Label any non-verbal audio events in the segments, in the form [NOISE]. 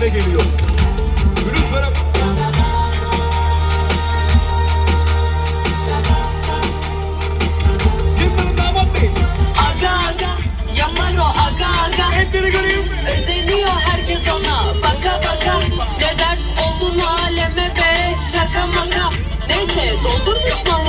şeklinde geliyor. Aga aga Yamaro aga aga. Etleri göreyim. Mi? Herkes ona. Baka baka. Ne dert oldun aleme be? Şaka maka. Neyse doldurmuş mu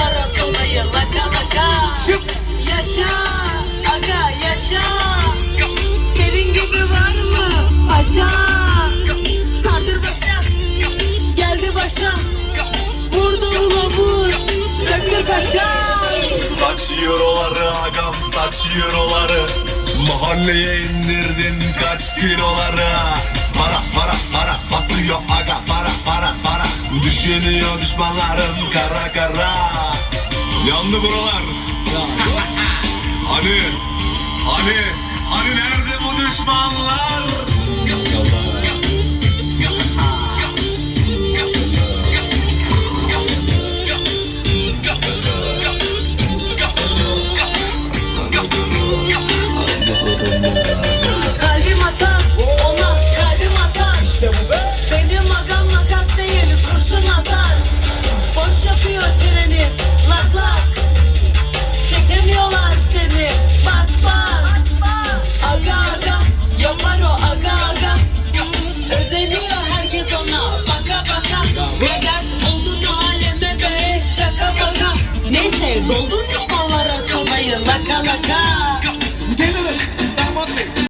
Geldi başa Vurdu ula vur Döktür kaşa Saç euroları agam saç euroları Mahalleye indirdin kaç kiloları? Para para para basıyor aga para para para. Düşünüyor düşmanlarım kara kara. Yandı buralar. [LAUGHS] Hani hani hani nerede bu düşmanlar Doldur düşmanlara sobayı laka laka. Gelerek damat bey.